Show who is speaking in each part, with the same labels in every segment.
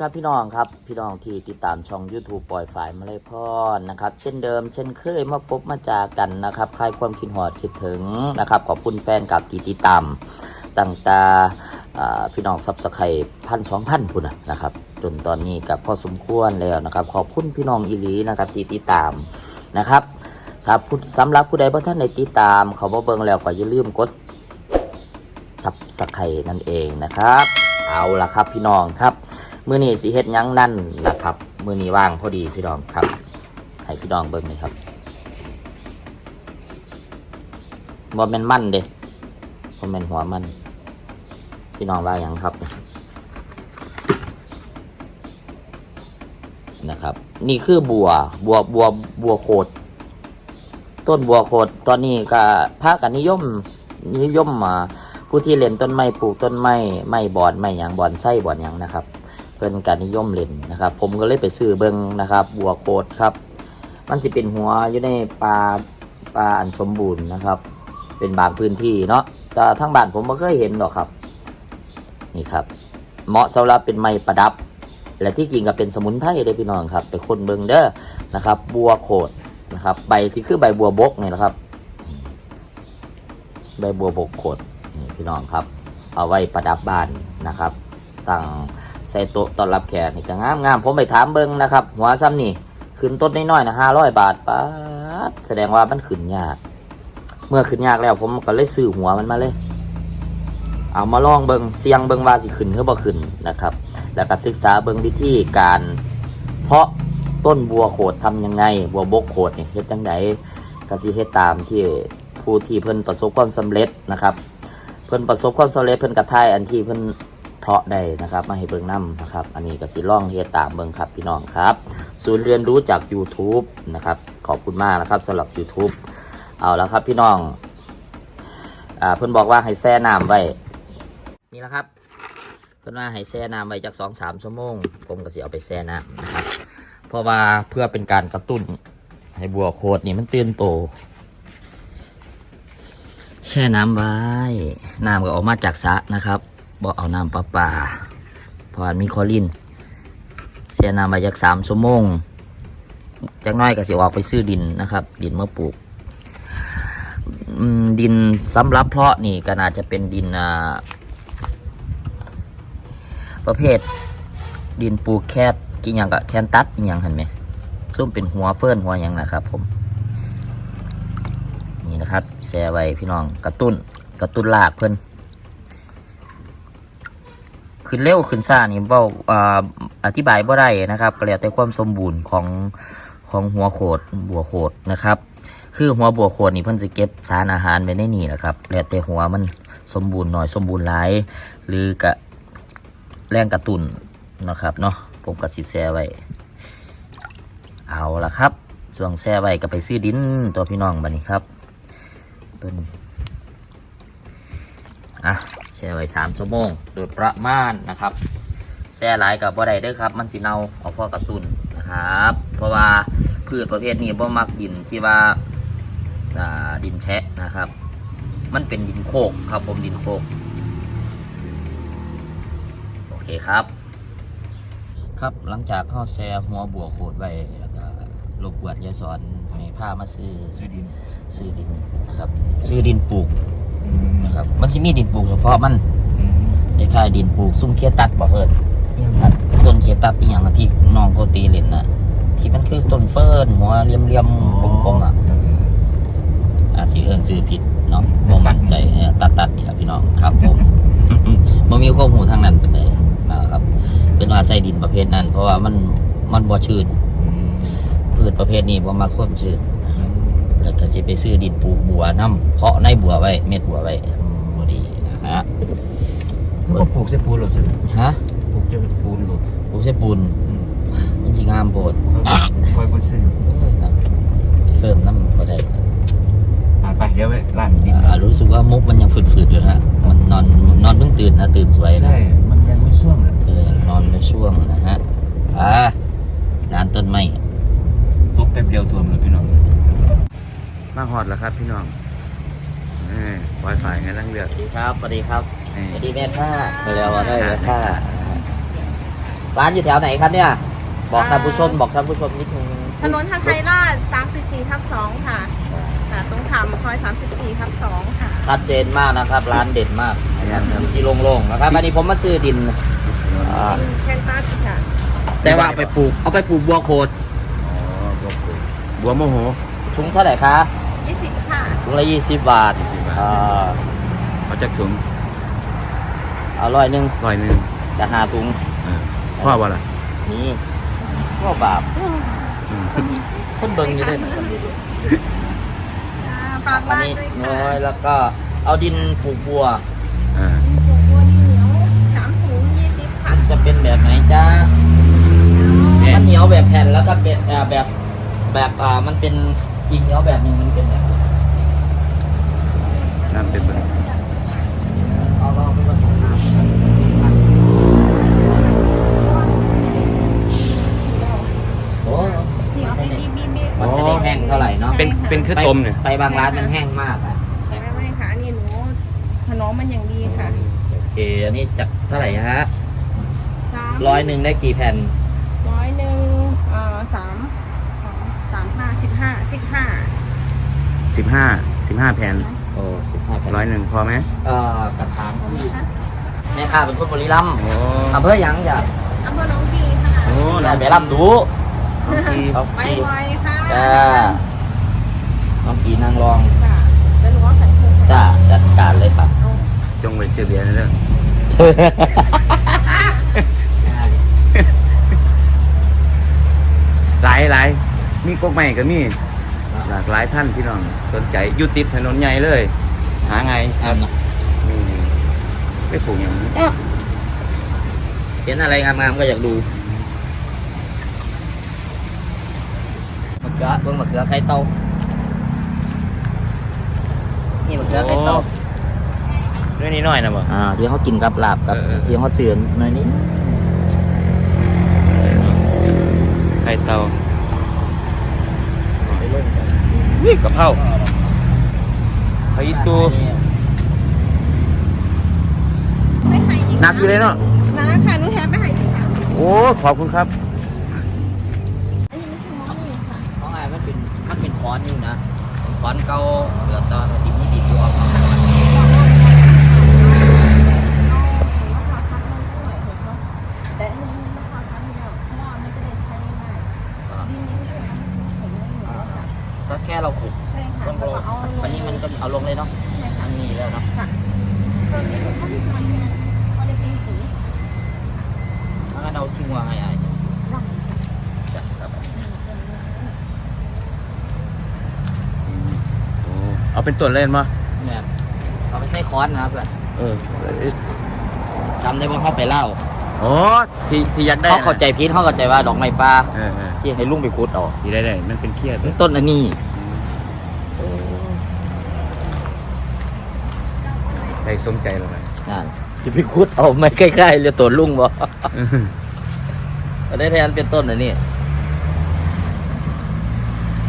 Speaker 1: ครับพี่น้องครับพี่น้องที่ติดตามช่อง YouTube ปล่อยฝ่ายมาเลยพรนะครับ เช่นเดิม เช่นเคยมาพบมาจากันนะครับใครความคิดหอดคิดถึงนะครับขอบคุณแฟนกับที่ติดตามตั้งแต่พี่น้องซับสไครพันสองพันพุ่นนะครับ จนตอนนี้กับพอสมควรแล้วนะครับ ขอบคุณพี่น้องอีลีนะครับที่ติดตามนะครับถ้าผู้สำหรับผู้ใดบ่ท่านในติดตาม เขาบ่เบิ่งแล้วก็อย่าลืมกดซับสไครนั่นเองนะครับ เอาละครับพี่น้องครับ มือนี้สีเฮ็ดยังนั่นนะครับ มือนี้ว่างพอดีพี่น้องครับให้พี่น้องเบิ่งเลยครับบ่แม่นมันเด้บ่แม่นหัวมัน พี่น้องว่าหยังครับ นะครับ นี่คือบัว บัวบัวบัวโคดต้นบัวโคดตอนนี้ก็พากันนิยมนิยมมาผู้ที่เล่นต้นไม้ปลูกต้นไม้ไม้บอนไม้หยังบอนไส้บอนหยังนะครับ เพิ่นการนิยมเล่นนะครับ ผมก็เลยไปซื้อเบิงนะครับ บัวโคดครับ มันสิเป็นหัวอยู่ในป่าป่าอันสมบูรณ์นะครับ เป็นบางพื้นที่เนาะแต่ทั้งบ้านผมไม่เคยเห็นหรอกครับ นี่ครับ เหมาะสำหรับเป็นไม้ประดับ และที่จริงก็เป็นสมุนไพรเลยพี่น้องครับ ไปคนเบิงเด้อนะครับ บัวโคดนะครับ ใบที่คือใบบัวบกนี่แหละครับ ใบบัวบกโคดนี่พี่น้องครับ เอาไว้ประดับบ้านนะครับตั้ง ใส่โต๊ะต้อนรับแขกนี่ก็งามงามผมไปถามเบิ้งนะครับ หัวซ้ำนี่ขึ้นต้นน้อยๆนะห้าร้อยบาทป้าดแสดงว่ามันขึ้นยาก เมื่อขึ้นยากแล้วผมก็เลยซื้อหัวมันมาเลย เอามาลองเบิงเสียงเบิงว่าสิขึ้นหรือบ่ขึ้นนะครับ แล้วก็ศึกษาเบิงวิธีการ เพาะต้นบัวโขดทำยังไง บัวบกโขดเนี่ยเฮ็ดจังไดก็สิเฮ็ดตามที่ผู้ที่เพิ่นประสบความสำเร็จนะครับ เพิ่นประสบความสำเร็จเพิ่นกระทายอันที่เพิ่น เพาะได้นะครับ มาให้เบิ่งนํนะครับ อันนี้ก็สิล่องเฮ็ดตามเบิ่งครับพี่น้องครับ ศูนย์เรียนรู้จาก YouTube นะครับ ขอบคุณมากนะครับสำหรับ YouTube เอาแล้วครับพี่น้อง อ่าเพิ่อนบอกว่าให้แช่น้ำไว้ นี่แหละครับ เพิ่อนว่าให้แช่น้ำไว้จากสองสามชั่วโมง ผมก็สิเอาไปแช่น้ำนะครับ เพราะว่าเพื่อเป็นการกระตุ้น ให้บัวโคดนี่มันตื่นโตแช่น้ำไว้ น้ำก็ออกมาจากสระนะครับ บ่เอาน้ำประปาเพราะมีคอรินแช่น้ำไว้จากสามชั่วโมงจากน้อยก็สิออกไปซื้อดินนะครับ ดินเมื่อปลูกดินสำหรับเพาะนี่ก็น่าจะเป็นดินประเภท ดินปลูกแคทกี่อย่างก็แคนตัดอย่างเห็นไหมซุ่มเป็นหัวเฟิร์นหัวอย่างนะครับ ผม นี่นะครับแช่ไว้พี่น้องกระตุ้นกระตุ้นลากเพิ่น ขึ้นเร็วขึ้นซ่านี่เบาอ่าอธิบายบ่ได้นะครับก็แล้วแต่ความสมบูรณ์ของของหัวโขดบัวโขดนะครับ คือหัวบัวโขดนี่เพิ่นจะเก็บสารอาหารไว้ในนี่แหละครับแล้วแต่หัวมันสมบูรณ์หน่อยสมบูรณ์หลายหรือกะแรงกระตุนนะครับเนาะผมก็สิแช่ไว้ เอาละครับช่วงแช่ไว้ก็ไปซื้อดินตัวพี่น้องบัดนี้ครับต้นอะ แช่ไว้สามชั่วโมงโดยประมาณนะครับแช่หลายกับบ่ได้เด้อครับ มันสิเน่าเอาพ่อกระตุนนะครับ เพราะว่าพืชประเภทนี้บ่มักดินที่ว่าดินแฉะนะครับ มันเป็นดินโคกครับผมดินโคกโอเคครับ ครับหลังจากเข้าแช่หัวบัวโคดไว้แล้วก็รบกวนยายสอนให้ผ้ามาซื้อ
Speaker 2: ซื้อดิน
Speaker 1: ซื้อดินนะครับ ซื้อดินปลูก นะครับ มันจะมีดินปลูกเฉพาะมันคล้ายๆดินปลูก ซุ่มเคียตัดบ่เฮิดอะต้นเคียตัดอีหยังอะที่น้องโกตีเล่นน่ะ ที่มันคือต้นเฟิร์นหัวเรียมๆกลมๆอะอาสิเอิ้นซื้อผิดเนาะบ่มั่นใจเออตัดตัดนี่แหละพี่น้องครับผมบ่มีความรู้ทางนั้นปานใดนะครับ เป็นว่าใส่ดินประเภทนั้น เพราะว่ามันมันบ่ชื้นพืชประเภทนี้บ่มักความชื้น แล้วก็สิไปซื้อดินปลูกบัวน้ำเพาะในบัวไว้ เม็ดบัวไว้บดีนะฮะ
Speaker 2: คือว่าปลูกเสปูนหรอสิ
Speaker 1: ฮะ
Speaker 2: ปลูกจะเป็นปูนหรอ
Speaker 1: ปลูกใส่ปูนมันสิงามโพด
Speaker 2: คอยไปซื้อ
Speaker 1: เพิ่มน้ำก็ได้
Speaker 2: อ่าไปเดี๋ยวไปร้านดิน
Speaker 1: อ่ารู้สึกว่ามุกมันยังฝืดๆอยู่นะฮะมันนอนนอนเพิ่งตื่นนะตื่นสวยนะ
Speaker 2: ใช่ มันยังไม่ช่วงเลย
Speaker 1: เออนอนในช่วงนะฮะอ่าร้านต้นไม้
Speaker 2: ตกแป๊บเดียวท่วมเลยพี่น้อง มาหอดแล้วครับ พี่น้องนี่ไวไฟไงลังเลือก
Speaker 1: สวัสดีครับสวัสดีครับ
Speaker 2: นี่
Speaker 1: สวัสดีแม่ค่าเรียกว่าได้แม่ค่าตร้านอยู่แถวไหนครับเนี่ย บอกท่านผู้ชมบอกท่านผู้ชมนิดนึง
Speaker 3: ถนนทางไทยราช34ทับ2ค่ะค่ะตรงขามซอย 34ทับ2ค่ะ
Speaker 1: ชัดเจนมากนะครับ ร้านเด่นมากอยู่ที่โล่งๆนะครับอันนี้ผมมาซื้อดินอ่า
Speaker 3: เป็นแคนตัสค่ะ
Speaker 1: แต่ว่าเอาไปปลูกเอาไปปลูกบัวโคด
Speaker 2: อ๋อบัวโขดบัวโมโห
Speaker 1: ถุงเท่าไหร่คะ
Speaker 3: 20ค่ะ
Speaker 1: ถุงละยี่สิบบาท
Speaker 2: 20บาท
Speaker 1: อ่า
Speaker 2: เขาจะถุง
Speaker 1: เอาร้อยหนึ่ง
Speaker 2: ร้อยหนึ่ง
Speaker 1: จะหาถุง
Speaker 2: เออพ่อว่าล่ะ
Speaker 1: นี่ก็บาป
Speaker 2: อืม
Speaker 1: คนเบิ่งอยู่ได้เหมือนกันดิ
Speaker 3: อ่าฝาก
Speaker 1: อัน
Speaker 3: บ้าน
Speaker 1: นี้
Speaker 3: ด้วย
Speaker 1: น้อย
Speaker 3: ค่ะ
Speaker 1: แล้วก็เอาดินปลูกบัว
Speaker 2: อ่า
Speaker 3: หัวบัวนี่เหนียว3ถุง20ค่ะ
Speaker 1: มันจะเป็นแบบไหนจ้า
Speaker 2: แม่
Speaker 1: มันเหนียวแบบแผ่นแล้วก็เป็นอ่าแบบแบบอ่ามันเป็นอีกเหนียวแบบหนึงมันเป็นแบบ
Speaker 2: น้ำเป็นเบิ่ง
Speaker 1: เอาลองไปผสมน้ำโอ้
Speaker 3: เหนียวบีบบีบบีบ
Speaker 1: มันจะได้แห้งเท่าไหร่เนาะ
Speaker 2: เป็นเป็นคือต้มเนี่ย
Speaker 1: ไปบางร้านมันแห้งมากอะ
Speaker 3: ไม่ไม่ค่ะอันนี่หนูถนอมมันอย่างดีค่ะ
Speaker 1: โอเคอันนี้จากเท่าไหร่ฮะ
Speaker 3: สาม
Speaker 1: ร้อยหนึ่งได้กี่แผ่น
Speaker 3: ร้อยหนึ่งเอ่อสามสองสามห้าสิบห้าสิบห้า
Speaker 2: สิบห้าสิบห้าแผ่น
Speaker 1: โอ้สิบห้าแผ่น
Speaker 2: ร้อยหนึ่งพอไหม
Speaker 1: เอ่อกระถางที่แม่ค้าเป็นคนบุรีรัมย์
Speaker 2: โอ้
Speaker 1: อำเภอหยังจ้ะ
Speaker 3: อำเภอหนองกีค่ะ
Speaker 2: โอ้
Speaker 1: ได้ไปรับดู
Speaker 2: น้องกี
Speaker 1: เอา
Speaker 3: ไป
Speaker 1: กี
Speaker 3: ไวค่ะ
Speaker 1: จ้าน้องกีนางรอง
Speaker 3: จ้ะแล้วหนูก็ใส่เครื่อง
Speaker 1: จ้าจัดการเลยครับ
Speaker 2: จงไว้เชื่อเบียร์นะเด้อหลายหลายมีกกใหม่ก็มีหลากหลายท่านพี่น้องสนใจอยู่ติดถนนใหญ่เลย หาไงครับอืมไปปลูกอย่างนี้
Speaker 1: เห็นอะไรงามๆก็อยากดูมะเขือเบิ่งมะเขือไข่เต้านี่มะเขือไข่เต้า
Speaker 2: เรื่องนี้น้อยนะบ่
Speaker 1: อ่าที่เขากินกับลาบกับ
Speaker 2: เออเออ
Speaker 1: ที่เขาเสือนหน่อยนี้
Speaker 2: ไข่เตา วิกะเพราไข่ตู
Speaker 3: ไม่ไข่อีก
Speaker 2: หนักอยู่เลยเนาะ
Speaker 3: นะค่ะหนูแถมไปไข่อีกค่ะ
Speaker 2: โอ้ขอบคุณครับ
Speaker 3: อันนี้ไม่ใช่มอนี่ค่ะ
Speaker 1: เพราะไงมันเป็นมันเป็นค้อนอยู่นะเป็นค้อนเก่าเหลือแตอนดิบนี่ดิบอยู่ออกมา
Speaker 3: เอาเห็นว่าพาคัดมันด้วยเห็นปะแต่อันนี้มันพาคัดไม่ได้เพราะว่ามันจะได้ใช้ง่ายๆดินนี้ด้วยเห็นไหมเหนียวค่ะ
Speaker 1: ก็แค่เราขุด
Speaker 3: ใช่ค่ะ
Speaker 1: ลง
Speaker 3: แล้ว
Speaker 1: ล
Speaker 3: ก็
Speaker 1: ง
Speaker 3: เอาลง
Speaker 1: วันนี้มันก็เอาลงเลยเนาะ
Speaker 3: ใช่ค่ะ
Speaker 1: อันนี้แล้วเนาะ
Speaker 3: ค่ะเพิ่มนิดนึงก็ไม่ทำเนี่ยก็ได้เป็นสี
Speaker 1: ถ้างั้นเอาทิ้งวางไงไอ้เนี่ยจัดครับ
Speaker 2: โอ้ เอาเป็นต้นเล่นมา
Speaker 1: เนี่ยเอาไปใส่ค้อนนะครับเพื่อน
Speaker 2: เออ
Speaker 1: จำได้ว่าเขาไปเล่า
Speaker 2: โอ้ที่ที่ยัดได้
Speaker 1: เขาเข้าใจพิษเขาเข้าใจว่าดอกไม้ป่า
Speaker 2: เออเออ
Speaker 1: ที่ให้ลุงไปขุดเออก
Speaker 2: ที่ได้ได้มันเป็นเครียด
Speaker 1: ต้นอันนี้
Speaker 2: ใจสมใจเราเลย
Speaker 1: นั่นจะไปขุดเอาไม่ใกล้ๆเรียกตัวลุงบ่ได้แทนเป็นต้นอันนี้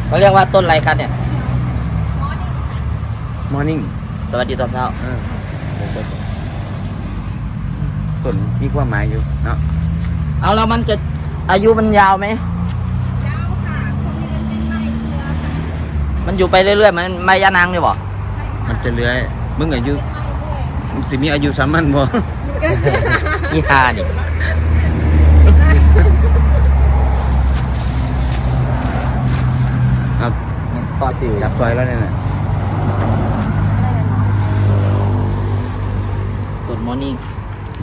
Speaker 1: เขาเรียกว่าต้นอะไรครับเนี่ย
Speaker 2: มอร์นิ่ง
Speaker 1: สวัสดีตอนเช้า
Speaker 2: เออต้นมีความหมายอยู่เนาะ
Speaker 1: เอาแล้วมันจะอายุมันยาวไหม
Speaker 3: ยาวค่ะคนนี้มันเป็นไม้เครือค่ะ
Speaker 1: มันอยู่ไปเรื่อยๆมันไม่ยานางเลยบ่
Speaker 2: มันจะเลื้อยมึงอายุ
Speaker 3: เป็นไม้ด้วย
Speaker 2: มึงสิมีอายุสามันบ่
Speaker 1: อีฮานี่
Speaker 2: ครับ
Speaker 1: พอสิว
Speaker 2: จับซอยแล้วเนี่ยน่ะ
Speaker 1: ต้น มอนี่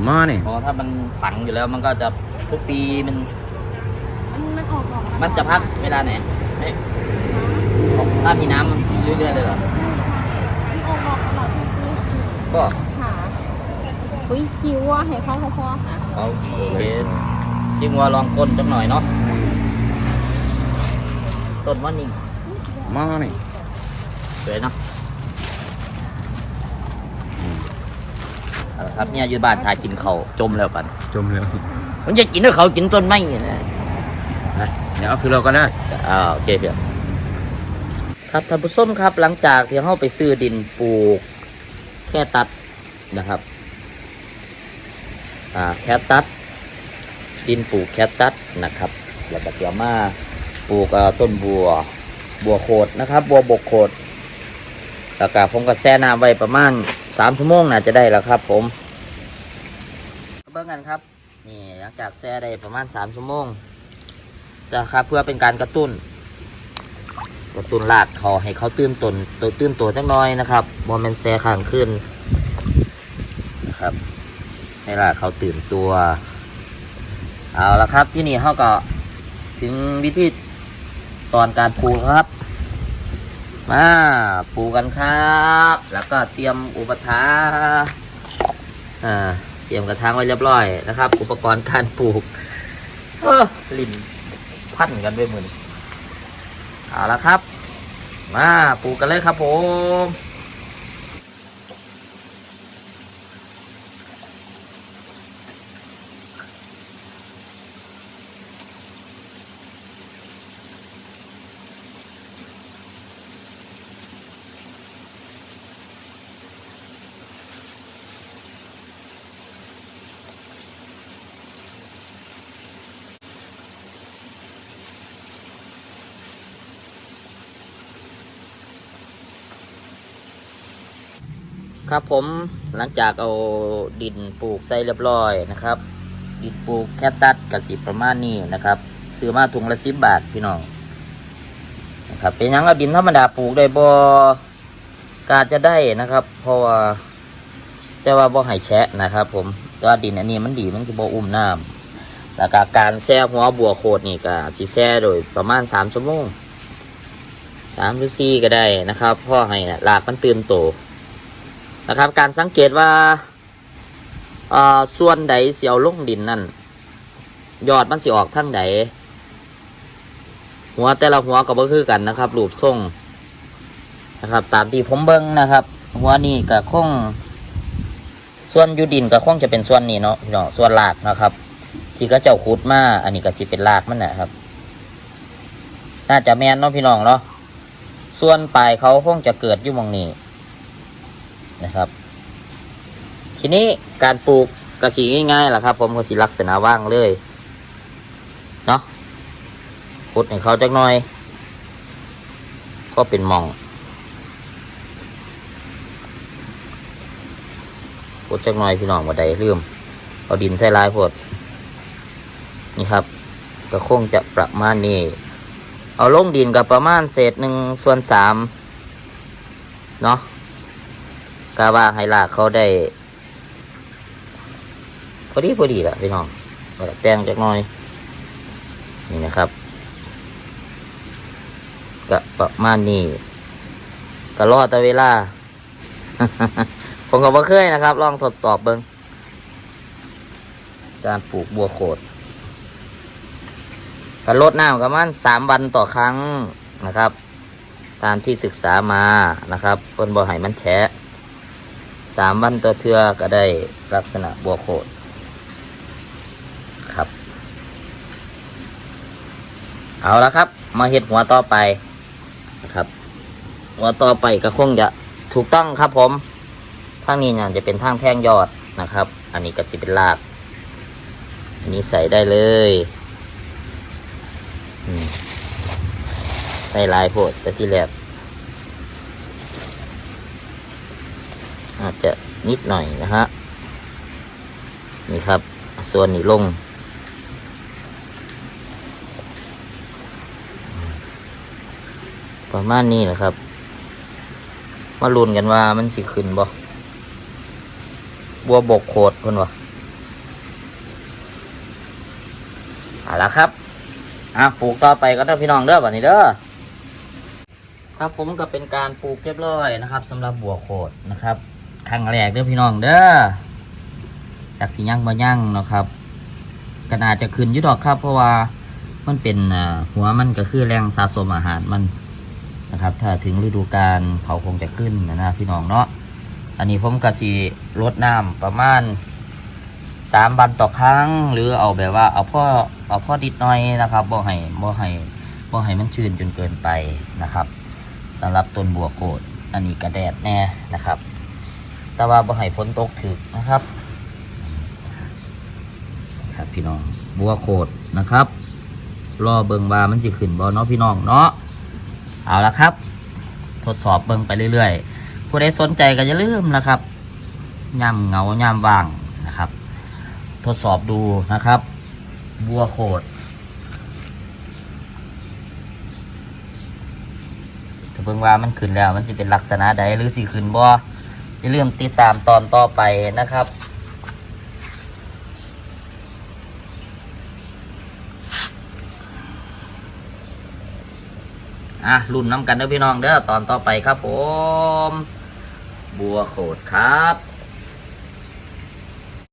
Speaker 2: หมอนี่
Speaker 1: เพราะถ้ามันฝังอยู่แล้วมันก็จะทุกปีมัน
Speaker 3: มันมันออกดอกแล้ว
Speaker 1: มันจะพักเวลาไหนเอ๊ะถ้ามีน้ำมันเรื่อยๆเลยเหรอ
Speaker 3: มันออกดอกตลอดทุกปี
Speaker 1: ก็
Speaker 3: ค่ะอุ้ยคิวอะให้เขาเขาพอค่ะ
Speaker 1: เอาโอเคจึงว่าลองก้นจังหน่อยเนาะต้นมอนี่
Speaker 2: หมอนี่
Speaker 1: สวยเนาะเอาละ ครับเนี่ยอยู่บ้านทายกินเขาวจมแล้วปัน
Speaker 2: จมแล้ว
Speaker 1: มันจะกินด้วยเขากินต้นไม้เนี่ยนะ
Speaker 2: นะเดี๋ยวเอาคือเราก็ได้
Speaker 1: อ่าโอเคเพียครับท่านผู้ชมครับ หลังจากที่เขาไปซื้อดินปลูก แค่ตัดนะครับ อ่าแค่ตัดดินปลูกแคตตัสนะครับแล้วก็เดี๋ยวมาปลูกเอ่อต้นบัว บัวโขดนะครับ บัวบกโขดแล้วก็ผมก็แช่น้ำไว้ประมาณ สามชั่วโมงน่าจะได้แล้วครับ ผมเบิ่งกันครับ นี่หลังจากแช่ได้ประมาณสามชั่วโมงจะครับเพื่อเป็นการกระตุ้น กระตุ้นลากเขาให้เขาตื่นตนตัวตื่นตัวจังน้อยนะครับบอมเมนแซ่ข้างขึ้นนะครับ ให้ลากเขาตื่นตัว เอาละครับที่นี่เขาก็ถึงวิธีตอนการปลูกครับ มาปลูกกันครับ แล้วก็เตรียมอุปทานอ่า เตรียมกระถางไว้เรียบร้อยนะครับ อุปกรณ์การปลูกเออลิ่นพันกันด้วยมือนเอาละครับ มาปลูกกันเลยครับผม ครับผมหลังจากเอาดินปลูกใส่เรียบร้อยนะครับ ดินปลูกแคตตัสกับสิประมาณนี้นะครับ ซื้อมาถุงละสิบบาทพี่น้องนะครับเป็นยังเอาดินธรรมดาปลูกได้บ่กาจะได้นะครับ เพราะว่าแต่ว่าบ่ให้แฉะนะครับ ผมแต่ว่าดินอันนี้มันดีมันจะบ่อุ้มน้ำแล้วก็การแช่หัวบัวโคดนี่ก็สิแช่โดยประมาณสามชั่วโมงสามหรือสี่ก็ได้นะครับพ่อให้รากมันตื่นโต นะครับ การสังเกตว่าส่วนใดเสียวลงดินนั่นยอดมันสิออกทั้งใดหัวแต่ละหัวก็บ่คือกันนะครับรูปทรงนะครับ ตามที่ผมเบิ้งนะครับ หัวนี่ก็คงส่วนยูดินก็คงจะเป็นส่วนนี้เนาะพี่น้องส่วนรากนะครับ ที่ก็เจ้าขุดมาอันนี้ก็สิเป็นรากมันนะครับ น่าจะแมนเนาะพี่น้องเนาะส่วนปลายเขาคงจะเกิดอยู่มองนี้ นะครับ ทีนี้การปลูกกระสีง่ายๆล่ะครับ ผมกระสีลักษณะว่างเลยเนาะขุดให้เขาจักหน่อย ก็เป็นหมองขุดจักหน่อยพี่น้องมาได้ลืมเอาดินใส่ลายพดนี่ครับก็คงจะประมาณนี้ เอาลงดินกับประมาณเศษหนึ่งส่วนสามเนาะ กาว่าให้ลากเขาได้พอดีพอดีแหละพี่น้องแต่งจักน่อย นี่นะครับก็ประมาณนี้ก็รอแต่เวลา ผมก็บ่เคยนะครับ ลองทดสอบเบิงการปลูกบัวโขดก็ลดน้ำประมาณสามวันต่อครั้งนะครับ ตามที่ศึกษามานะครับเพิ่นบ่ให้มันแฉะ สามวันต่อเทือก็ได้ลักษณะบัวโคดครับ เอาละครับ มาเห็ดหัวต่อไปนะครับ หัวต่อไปก็คงจะถูกต้องครับผมทางนี้เนี่ยจะเป็นทางแท่งยอดนะครับ อันนี้ก็จะเป็นราก อันนี้ใส่ได้เลยใส่ลายโพดแต่ที่แรก อาจจะนิดหน่อยนะฮะนี่ครับ ส่วนนี้ลง ประมาณนี้แหละครับ มาลุ้นกันว่ามันสิขึ้นบ่บัวบกโคดคนวะเอาละครับอะปลูกต่อไปก็ได้อพี่น้องเด้อบัดนี้เด้อครับผมก็เป็นการปลูกเรียบร้อยนะครับสำหรับบัวโคดนะครับ ครั้งแรกเด้อพี่น้องเด้อจากสีย่างมายั่งเนาะครับก็น่าจะขึ้นยุดอกครับ เพราะว่ามันเป็นหัวมันก็คือแรงสะสมอาหารมันนะครับ ถ้าถึงฤดูกาลเขาคงจะขึ้นนะนะพี่น้องเนาะอันนี้ผมก็สีลดน้ำประมาณสามวันต่อครั้ง หรือเอาแบบว่าเอาพ่อเอาพ่อดิดหน่อยนะครับบ่ให้บ่ให้บ่ให้มันชื้นจนเกินไปนะครับสำหรับต้นบัวโกดอันนี้กระแดดแน่นะครับ แต่ว่าบ่ให้ฝนตกถึกนะครับ ครับพี่น้องบัวโขดนะครับ รอเบิงว่ามันสิขึ้นบ่เนาะพี่น้องเนาะเอาละครับ ทดสอบเบิงไปเรื่อยๆ ผู้ใดสนใจก็อย่าลืมนะครับย่ำเงาย่ำว่างนะครับ ทดสอบดูนะครับ บัวโขดเบิ่งว่ามันขึ้นแล้วมันสิเป็นลักษณะใดหรือสิขึ้นบ่ อย่าลืมติดตามตอนต่อไปนะครับ อะรุ่นน้ำกันเด้อพี่น้องเด้อตอนต่อไปครับผม บัวโขดครับ